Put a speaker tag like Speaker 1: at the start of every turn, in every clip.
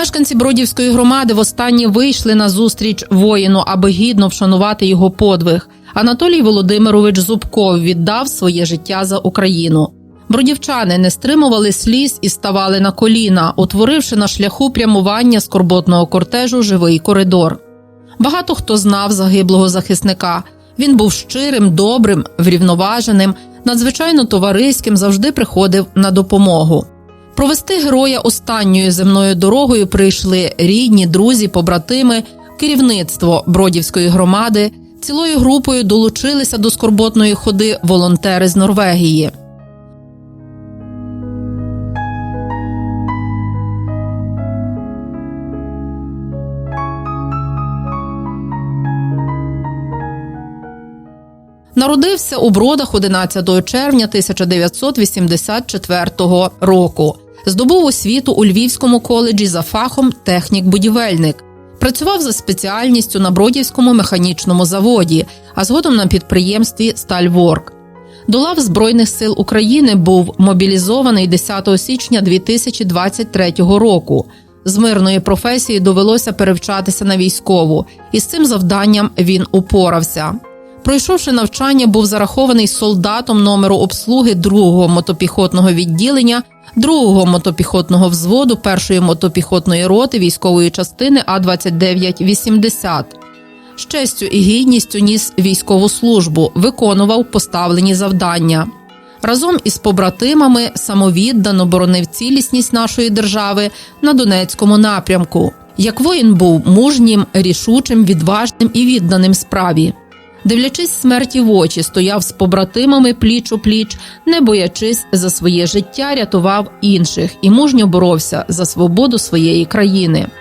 Speaker 1: Мешканці Бродівської громади востаннє вийшли на зустріч воїну, аби гідно вшанувати його подвиг. Анатолій Володимирович Зубков віддав своє життя за Україну. Бродівчани не стримували сліз і ставали на коліна, утворивши на шляху прямування скорботного кортежу живий коридор. Багато хто знав загиблого захисника. Він був щирим, добрим, врівноваженим, надзвичайно товариським, завжди приходив на допомогу. Провести героя останньою земною дорогою прийшли рідні, друзі, побратими, керівництво Бродівської громади. Цілою групою долучилися до скорботної ходи волонтери з Норвегії. Народився у Бродах 11 червня 1984 року. Здобув освіту у Львівському коледжі за фахом технік-будівельник. Працював за спеціальністю на Бродівському механічному заводі, а згодом на підприємстві Стальворк. До лав Збройних сил України був мобілізований 10 січня 2023 року. З мирної професії довелося перевчатися на військову, і з цим завданням він упорався. Пройшовши навчання, був зарахований солдатом номеру обслуги 2-го мотопіхотного відділення, 2-го мотопіхотного взводу 1-ї мотопіхотної роти військової частини А 2980 З честю і гідністю ніс військову службу, виконував поставлені завдання. Разом із побратимами самовіддано боронив цілісність нашої держави на Донецькому напрямку. Як воїн був мужнім, рішучим, відважним і відданим справі. Дивлячись смерті в очі, стояв з побратимами пліч у пліч, не боячись за своє життя, рятував інших і мужньо боровся за свободу своєї країни. –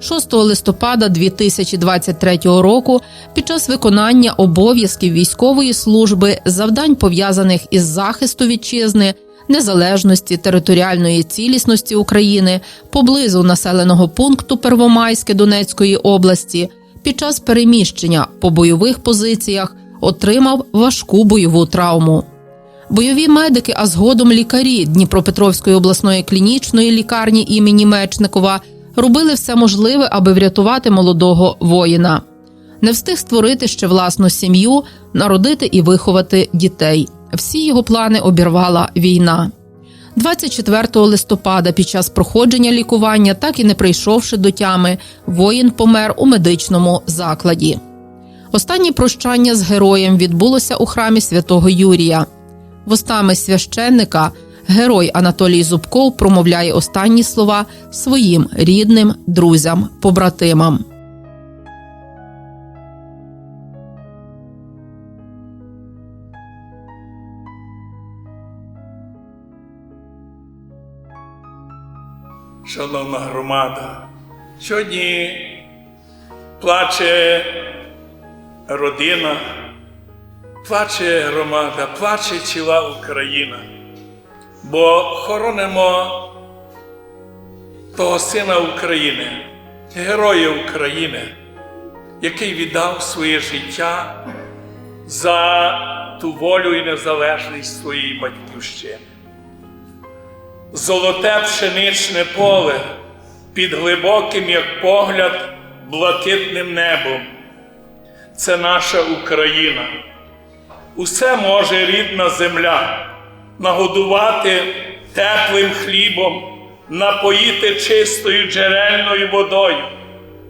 Speaker 1: 6 листопада 2023 року під час виконання обов'язків військової служби завдань пов'язаних із захисту вітчизни, незалежності територіальної цілісності України поблизу населеного пункту Первомайське Донецької області під час переміщення по бойових позиціях отримав важку бойову травму. Бойові медики, а згодом лікарі Дніпропетровської обласної клінічної лікарні імені Мечникова робили все можливе, аби врятувати молодого воїна. Не встиг створити ще власну сім'ю, народити і виховати дітей. Всі його плани обірвала війна. 24 листопада, під час проходження лікування, так і не прийшовши до тями, воїн помер у медичному закладі. Останнє прощання з героєм відбулося у храмі святого Юрія. Вустами священника герой Анатолій Зубков промовляє останні слова своїм рідним друзям, побратимам.
Speaker 2: Шановна громада, сьогодні плаче родина, плаче громада, плаче ціла Україна, бо хоронимо того сина України, героя України, який віддав своє життя за ту волю і незалежність своєї батьківщини золоте пшеничне поле під глибоким, як погляд, блакитним небом. Це наша Україна. Усе може рідна земля нагодувати теплим хлібом, напоїти чистою джерельною водою,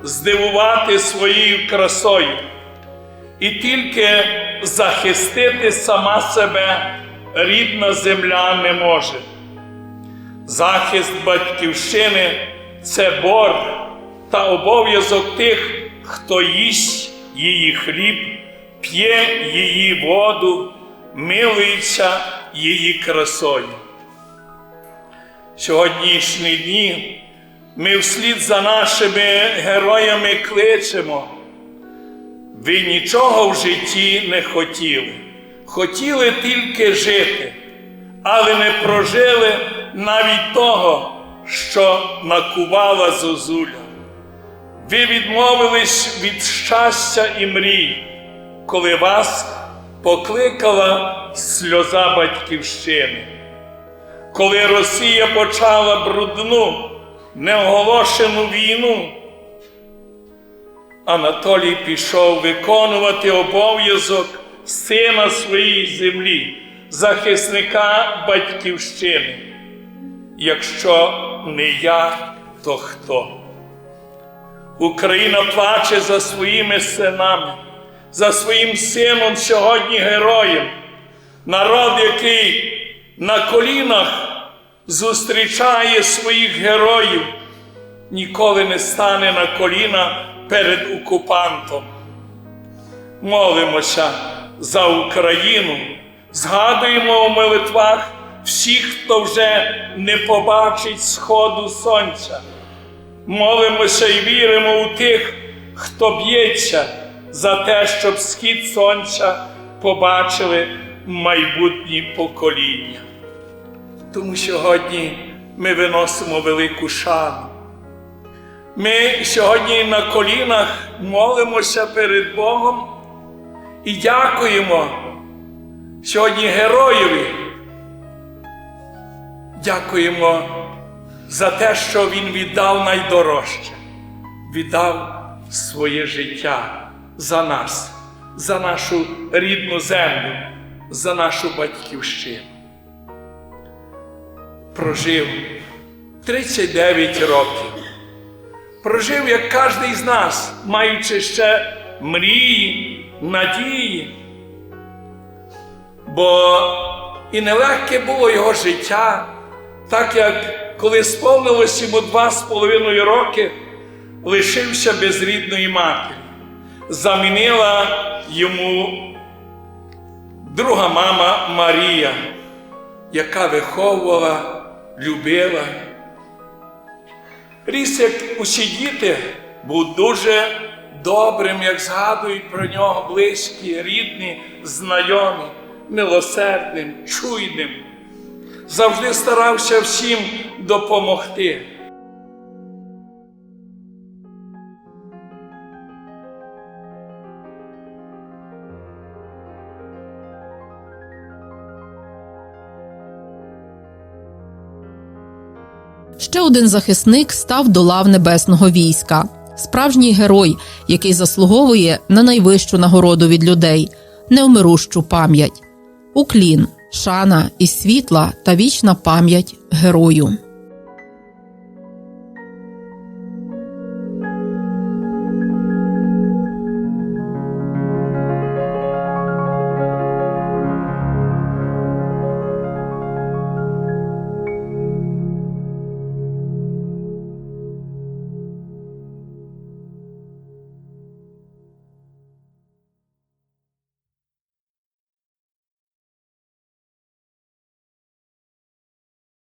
Speaker 2: здивувати своєю красою і тільки захистити сама себе рідна земля не може. Захист батьківщини це борг та обов'язок тих, хто їсть її хліб, п'є її воду, милується її красою. Сьогоднішні дні ми вслід за нашими героями кличемо. Ви нічого в житті не хотіли, хотіли тільки жити, але не прожили навіть того, що накувала зозуля. Ви відмовились від щастя і мрій, коли вас покликала сльоза батьківщини. коли Росія почала брудну, неоголошену війну, Анатолій пішов виконувати обов'язок сина своєї землі, захисника батьківщини. Якщо не я, то хто? Україна плаче за своїми синами, за своїм сином сьогодні героєм. Народ, який на колінах зустрічає своїх героїв, ніколи не стане на коліна перед окупантом. Молимося за Україну, згадуємо у молитвах всіх, хто вже не побачить сходу сонця. Молимося і віримо у тих, хто б'ється за те, щоб схід сонця побачили майбутні покоління. Тому сьогодні ми виносимо велику шану. Ми сьогодні на колінах молимося перед Богом і дякуємо сьогодні героєві. Дякуємо за те, що Він віддав найдорожче, віддав своє життя за нас, за нашу рідну землю, за нашу батьківщину. Прожив 39 років. Прожив, як кожен з нас, маючи ще мрії, надії. Бо і нелегке було його життя, так як коли сповнилось йому два з половиною роки, лишився без рідної матері. Замінила йому друга мама Марія, яка виховувала, любила. Ріс, як усі діти, був дуже добрим, як згадують про нього близькі, рідні, знайомі, милосердним, чуйним. Завжди старався всім допомогти.
Speaker 1: Ще один захисник став до лав небесного війська, справжній герой, який заслуговує на найвищу нагороду від людей, неумирущу пам'ять, уклін, шана і світла та вічна пам'ять герою.